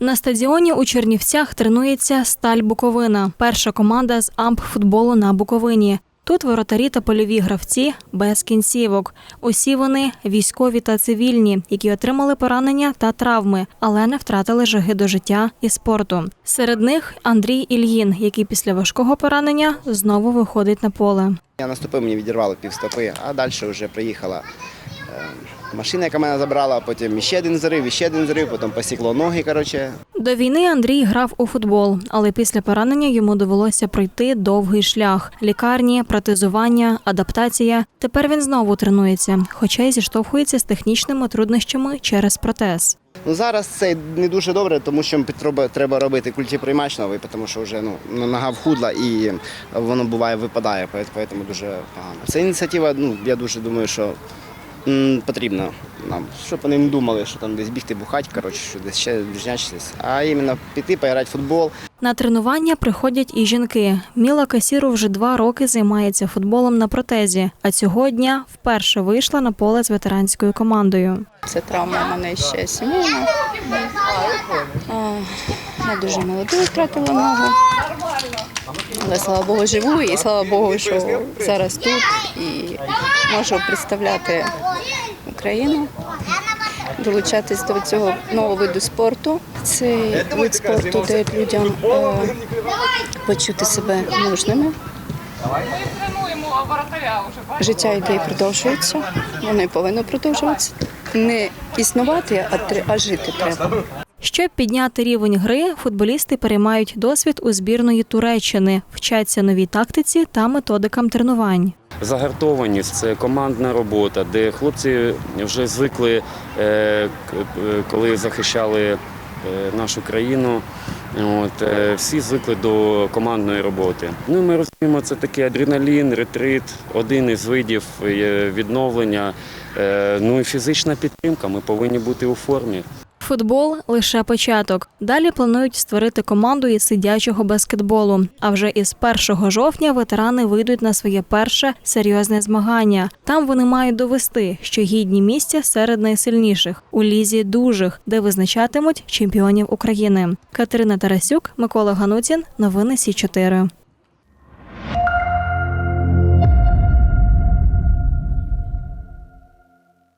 На стадіоні у Чернівцях тренується Сталь Буковина, перша команда з амп-футболу на Буковині. Тут воротарі та польові гравці без кінцівок. Усі вони військові та цивільні, які отримали поранення та травми, але не втратили жаги до життя і спорту. Серед них Андрій Ільїн, який після важкого поранення знову виходить на поле. Я наступив, мені відірвало півстопи, а далі вже приїхала е, машина, яка мене забрала, потім ще один зрив, ще один зрив, потім посікло ноги. Коротше. До війни Андрій грав у футбол, але після поранення йому довелося пройти довгий шлях: лікарні, протезування, адаптація. Тепер він знову тренується, хоча й зіштовхується з технічними труднощами через протез. Ну, зараз це не дуже добре, тому що треба, робити культіприймач новий, тому що вже ну, нога вхудла і воно буває випадає, тому дуже погано. Ця ініціатива, ну, я дуже думаю, що м, потрібна нам, щоб вони не думали, що там десь бігти бухати, коротше, що десь ще ближнячитись, а іменно піти, пограти в футбол. На тренування приходять і жінки. Міла Касіру вже два роки займається футболом на протезі, а цього дня вперше вийшла на поле з ветеранською командою. Це травма в мене ще сімейна. Я дуже молодою втратила ногу. Але слава Богу, живу і слава Богу, що зараз тут і можу представляти Україну, долучатись до цього нового виду спорту. Це вид спорту дає людям е, почути себе мужними. Життя і продовжується. Воно і повинно продовжуватися. Не існувати, а, а жити треба. Щоб підняти рівень гри, футболісти переймають досвід у збірної Туреччини, вчаться новій тактиці та методикам тренувань. Загартованість це командна робота, де хлопці вже звикли, е, е, коли захищали е, нашу країну. От, всі звикли до командної роботи. Ну, ми розуміємо, це такий адреналін, ретрит, один із видів відновлення. Ну і фізична підтримка. Ми повинні бути у формі. Футбол лише початок. Далі планують створити команду із сидячого баскетболу. А вже із 1 жовтня ветерани вийдуть на своє перше серйозне змагання. Там вони мають довести, що гідні місця серед найсильніших у лізі дужих, де визначатимуть чемпіонів України. Катерина Тарасюк, Микола Ганутін. Новини Сі 4